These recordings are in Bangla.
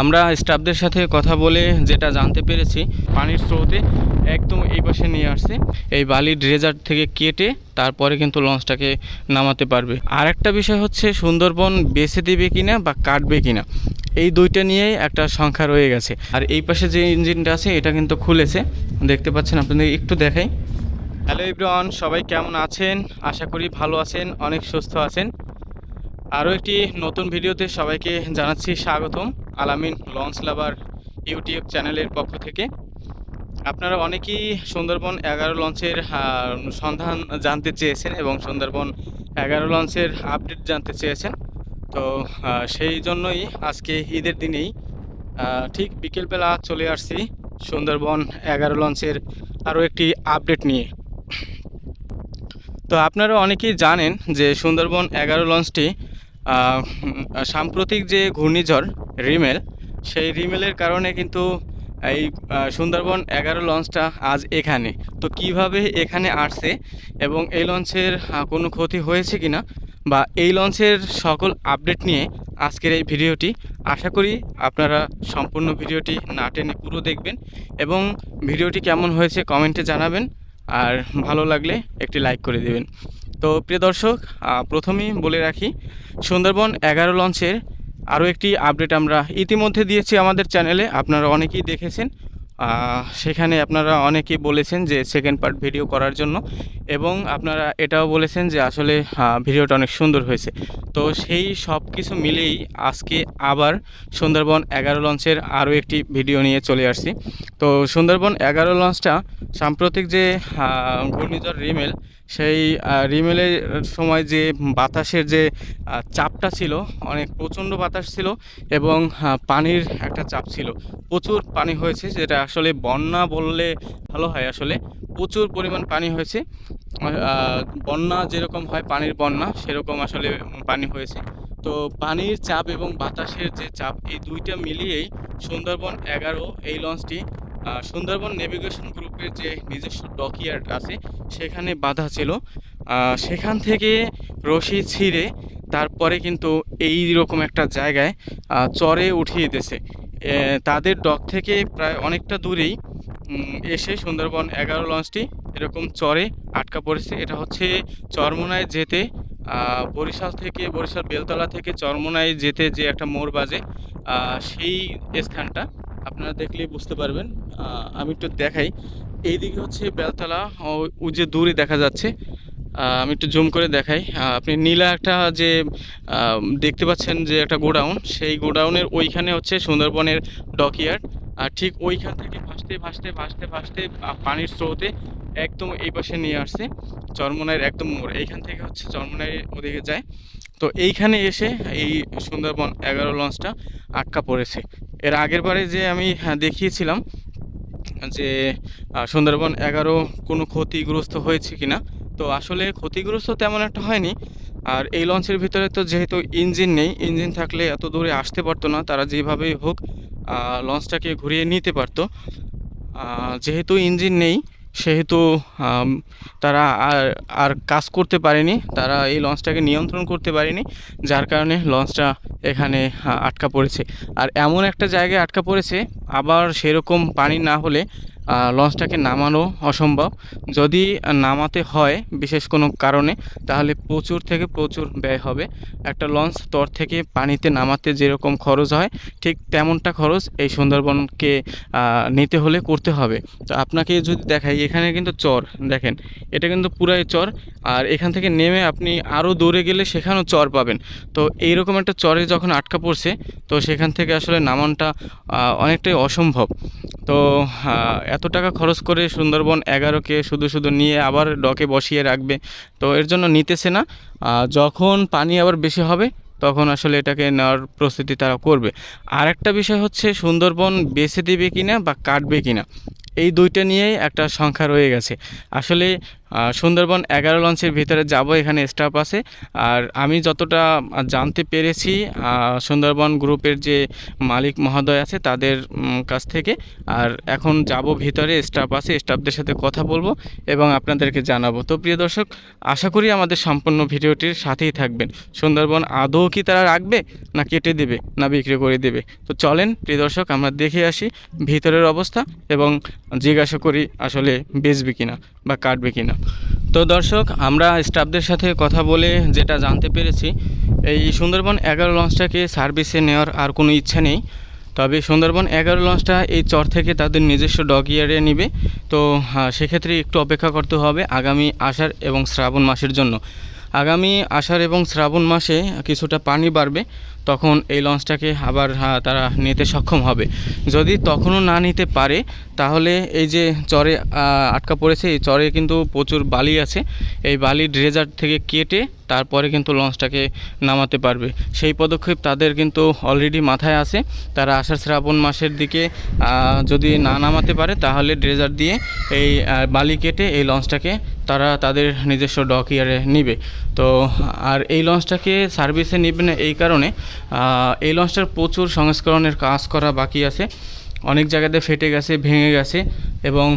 আমরা স্টাফদের সাথে কথা বলে যেটা জানতে পেরেছি, পানির স্রোতে একদম এই পাশে নিয়ে আসছে। এই বালি ড্রেজার থেকে কেটে তারপরে কিন্তু লঞ্চটাকে নামাতে পারবে। আর একটা বিষয় হচ্ছে, সুন্দরবন বেছে দেবে কিনা বা কাটবে কিনা, এই দুইটা নিয়েই একটা সংখ্যা রয়ে গেছে। আর এই পাশে যে ইঞ্জিনটা আছে, এটা কিন্তু খুলেছে। দেখতে পাচ্ছেন, আপনাদের একটু দেখাই। হ্যালো ইব্রান সবাই কেমন আছেন? আশা করি ভালো আছেন, অনেক সুস্থ আছেন। আরও একটি নতুন ভিডিওতে সবাইকে জানাচ্ছি স্বাগতম আলামিন লঞ্চ লাভার ইউটিউব চ্যানেলের পক্ষ থেকে। আপনারা অনেকেই সুন্দরবন এগারো লঞ্চের সন্ধান জানতে চেয়েছেন এবং সুন্দরবন এগারো লঞ্চের আপডেট জানতে চেয়েছেন। তো সেই জন্যই আজকে ঈদের দিনেই ঠিক বিকেলবেলা চলে আসছি সুন্দরবন এগারো লঞ্চের আরও একটি আপডেট নিয়ে। তো আপনারা অনেকেই জানেন যে সুন্দরবন এগারো লঞ্চটি সাম্প্রতিক যে ঘূর্ণিঝড় রিমেল, সেই রিমেলের কারণে কিন্তু এই সুন্দরবন এগারো লঞ্চটা আজ এখানে। তো কীভাবে এখানে আসছে এবং এই লঞ্চের কোনো ক্ষতি হয়েছে কিনা বা এই লঞ্চের সকল আপডেট নিয়ে আজকের এই ভিডিওটি, আশা করি আপনারা সম্পূর্ণ ভিডিওটি না টেনে পুরো দেখবেন এবং ভিডিওটি কেমন হয়েছে কমেন্টে জানাবেন। আর ভালো লাগলে একটি লাইক করে দেবেন। তো প্রিয় দর্শক প্রথমেই বলে রাখি, সুন্দরবন এগারো লঞ্চের আরও একটি আপডেট আমরা ইতিমধ্যে দিয়েছি আমাদের চ্যানেলে আপনারা অনেকেই দেখেছেন। সেখানে আপনারা অনেকেই বলেছেন যে সেকেন্ড পার্ট ভিডিও করার জন্য এবং আপনারা এটাও বলেছেন যে আসলে ভিডিওটা অনেক সুন্দর হয়েছে। তো সেই সব কিছু মিলেই আজকে আবার সুন্দরবন এগারো লঞ্চের আরও একটি ভিডিও নিয়ে চলে আসছি। তো সুন্দরবন এগারো লঞ্চটা সাম্প্রতিক যে ঘূর্ণিঝড় রিমেল, সেই রিমেলের সময় যে বাতাসের যে চাপটা ছিল, অনেক প্রচণ্ড বাতাস ছিল এবং পানির একটা চাপ ছিল। প্রচুর পানি হয়েছে, যেটা আসলে বন্যা বললে ভালো হয়। আসলে প্রচুর পরিমাণ পানি হয়েছে। বন্যা যেরকম হয়, পানির বন্যা, সেরকম আসলে পানি হয়েছে। তো পানির চাপ এবং বাতাসের যে চাপ, এই দুইটা মিলিয়েই সুন্দরবন এগারো, এই লঞ্চটি সুন্দরবন নেভিগেশন গ্রুপের যে নিজস্ব ডকইয়ার্ড আছে, সেখানে বাধা ছিল। সেখান থেকে রশি ছিঁড়ে তারপরে কিন্তু এই রকম একটা জায়গায় চরে উঠিয়ে দিয়েছে। তাদের ডক থেকে প্রায় অনেকটা দূরেই এসে সুন্দরবন এগারো লঞ্চটি এরকম চরে আটকা পড়েছে। এটা হচ্ছে চরমোনায় যেতে বরিশাল থেকে, বরিশাল বেলতলা থেকে চরমোনায় যেতে যে একটা মোড় বাজে সেই স্থানটা আপনারা দেখলেই বুঝতে পারবেন। আমি একটু দেখাই। এইদিকে হচ্ছে বেলতলা, ও- যে দূরে দেখা যাচ্ছে। আমি একটু জুম করে দেখাই। আপনি নীলা একটা যে দেখতে পাচ্ছেন যে একটা গোডাউন সেই গোডাউনের ওইখানে হচ্ছে সুন্দরবনের ডকইয়ার্ড আর ঠিক ওইখান থেকে ভাসতে ভাসতে ভাসতে ভাসতে পানির স্রোতে একদম এই পাশে নিয়ে আসছে। চরমনাইয়ের একদম মোড়। এইখান থেকে হচ্ছে চরমনাই ওদিকে যায়। তো এইখানে এসে এই সুন্দরবন এগারো লঞ্চটা আটকা পড়েছে। এর আগের বারে যে আমি হ্যাঁ, দেখিয়েছিলাম যে সুন্দরবন এগারো কোনো ক্ষতিগ্রস্ত হয়েছে কিনা তো আসলে ক্ষতিগ্রস্ত তেমন একটা হয়নি। আর এই লঞ্চের ভিতরে তো যেহেতু ইঞ্জিন নেই ইঞ্জিন থাকলে এত দূরে আসতে পারতো না, তারা যেভাবেই হোক লঞ্চটাকে ঘুরিয়ে নিতে পারতো। যেহেতু ইঞ্জিন নেই, সেহেতু তারা আর আর কাজ করতে পারেনি, তারা এই লঞ্চটাকে নিয়ন্ত্রণ করতে পারেনি, যার কারণে লঞ্চটা এখানে আটকা পড়েছে। আর এমন একটা জায়গায় আটকা পড়েছে, আবার সেরকম পানি না হলে লঞ্চটাকে নামানো অসম্ভব। যদি নামাতে হয় বিশেষ কোনো কারণে, তাহলে প্রচুর থেকে প্রচুর ব্যয় হবে। একটা লঞ্চ তর থেকে পানিতে নামাতে যেরকম খরচ হয়, ঠিক তেমনটা খরচ এই সুন্দরবনকে নিতে হলে করতে হবে। তো আপনাকে যদি দেখাই, এখানে কিন্তু চর, দেখেন, এটা কিন্তু পুরাই চর। আর এখান থেকে নেমে আপনি আরও দূরে গেলে সেখানেও চর পাবেন। তো এইরকম একটা চরে যখন আটকা পড়ছে, তো সেখান থেকে আসলে নামানটা অনেকটাই অসম্ভব। তো এত টাকা খরচ করে সুন্দরবন এগারোকে শুধু শুধু নিয়ে আবার ডকে বসিয়ে রাখবে। তো এর জন্য নিতেছে না। যখন পানি আবার বেশি হবে, তখন আসলে এটাকে নেওয়ার প্রস্তুতি তারা করবে। আর একটা বিষয় হচ্ছে, সুন্দরবন বেছে দেবে কিনা বা কাটবে কিনা, এই দুইটা নিয়েই একটা সংখ্যা রয়ে গেছে। আসলে সুন্দরবন এগারো লঞ্চের ভিতরে যাব, এখানে স্টাফ আছে। আর আমি যতটা জানতে পেরেছি সুন্দরবন গ্রুপের যে মালিক মহোদয় আছে তাদের কাছ থেকে, আর এখন যাব ভিতরে স্টাফ আছে স্টাফদের সাথে কথা বলব এবং আপনাদেরকে জানাব। তো প্রিয় দর্শক, আশা করি আমাদের সম্পূর্ণ ভিডিওটির সাথেই থাকবেন। সুন্দরবন আদৌ কি তারা রাখবে, না কেটে দেবে, না বিক্রি করে দেবে? তো চলেন, প্রিয় দর্শক, আমরা দেখে আসি ভিতরের অবস্থা এবং জিজ্ঞাসা করি আসলে বেচবে কিনা। বা কাটবে কি না তো দর্শক, আমরা স্টাফদের সাথে কথা বলে যেটা জানতে পেরেছি, এই সুন্দরবন এগারো লঞ্চটাকে সার্ভিসে নেওয়ার আর কোনো ইচ্ছা নেই। তবে সুন্দরবন এগারো লঞ্চটা এই চর থেকে তাদের নিজস্ব ডগ ইয়ারে নেবে। তো সেক্ষেত্রে একটু অপেক্ষা করতে হবে আগামী আষাঢ় এবং শ্রাবণ মাসের জন্য। আগামী আষাঢ় এবং শ্রাবণ মাসে কিছুটা পানি বাড়বে, তখন এই লঞ্চটাকে আবার তারা নিতে সক্ষম হবে। যদি তখনও না নিতে পারে, তাহলে এই যে চরে আটকা পড়েছে, এই চরে কিন্তু প্রচুর বালি আছে। এই বালি ড্রেজার থেকে কেটে তারপরে কিন্তু লঞ্চটাকে নামাতে পারবে। সেই পদক্ষেপ তাদের কিন্তু অলরেডি মাথায় আছে। তারা আষাঢ় শ্রাবণ মাসের দিকে যদি না নামাতে পারে, তাহলে ড্রেজার দিয়ে এই বালি কেটে এই লঞ্চটাকে তারা তাদের নিজস্ব ডক ইয়ারে নিবে। তো, আর এই লঞ্চটাকে সার্ভিসে নিবে না এই কারণে এই লঞ্চটার প্রচুর সংস্করণের কাজ করা বাকি আছে। অনেক জায়গাতে ফেটে গেছে, ভেঙে গেছে এবং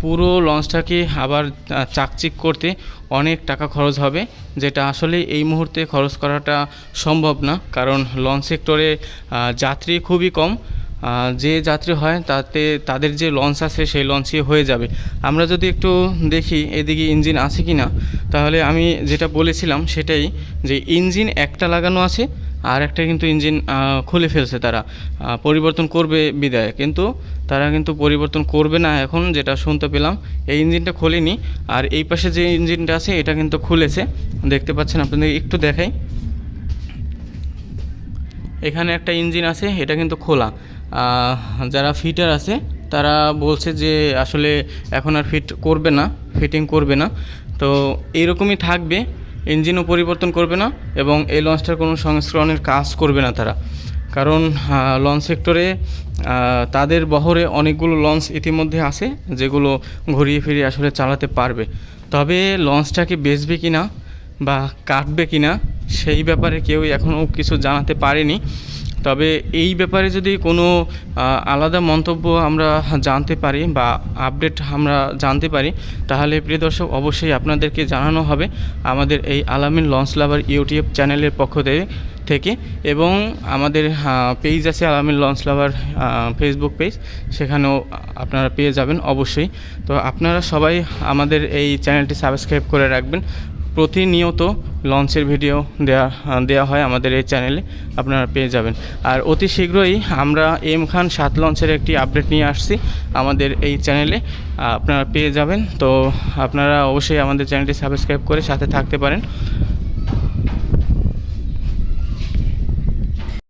পুরো লঞ্চটাকে আবার চাকচিক করতে অনেক টাকা খরচ হবে, যেটা আসলে এই মুহূর্তে খরচ করাটা সম্ভব না। কারণ লঞ্চ সেক্টরে যাত্রী খুবই কম যে যাত্রী হয় তাতে তাদের যে লঞ্চ আছে সেই লঞ্চই হয়ে যাবে। আমরা যদি একটু দেখি এদিকে ইঞ্জিন আছে কি না তাহলে আমি যেটা বলেছিলাম সেটাই যে ইঞ্জিন একটা লাগানো আছে আর একটা কিন্তু ইঞ্জিন খুলে ফেলছে তারা। পরিবর্তন করবে বিদায়। কিন্তু তারা কিন্তু পরিবর্তন করবে না এখন, যেটা শুনতে পেলাম, এই ইঞ্জিনটা খোলেনি। আর এই পাশে যে ইঞ্জিনটা আছে, এটা কিন্তু খুলেছে। দেখতে পাচ্ছেন আপনাদের একটু দেখাই। এখানে একটা ইঞ্জিন আছে, এটা কিন্তু খোলা। যারা ফিটার আছে, তারা বলছে যে আসলে এখন আর ফিট করবে না ফিটিং করবে না। তো এইরকমই থাকবে ইঞ্জিনও পরিবর্তন করবে না এবং এই লঞ্চটার কোনো সংস্করণের কাজ করবে না তারা। কারণ লঞ্চ সেক্টরে তাদের বহরে অনেকগুলো লঞ্চ ইতিমধ্যে আছে, যেগুলো ঘুরিয়ে ফিরিয়ে আসলে চালাতে পারবে। তবে লঞ্চটাকে বেচবে কি না বা কাটবে কি না সেই ব্যাপারে কেউ এখনও কিছু জানাতে পারেনি। তবে এই ব্যাপারে যদি কোনো আলাদা মন্তব্য আমরা জানতে পারি বা আপডেট আমরা জানতে পারি, তাহলে প্রিয় দর্শক, অবশ্যই আপনাদেরকে জানানো হবে আমাদের এই আলামিন লঞ্চ লাভার ইউটিউব চ্যানেলের পক্ষ থেকে থেকে এবং আমাদের পেজ আছে আলামিন লঞ্চ লাভার ফেসবুক পেজ সেখানেও আপনারা পেয়ে যাবেন অবশ্যই। তো আপনারা সবাই আমাদের এই চ্যানেলটি সাবস্ক্রাইব করে রাখবেন। প্রতিনিয়ত লঞ্চের ভিডিও দেওয়া দেওয়া হয় আমাদের এই চ্যানেলে আপনারা পেয়ে যাবেন। আর অতি শীঘ্রই আমরা এম খান সাত লঞ্চের একটি আপডেট নিয়ে আসছি আমাদের এই চ্যানেলে আপনারা পেয়ে যাবেন। তো আপনারা অবশ্যই আমাদের চ্যানেলটি সাবস্ক্রাইব করে সাথে থাকতে পারেন।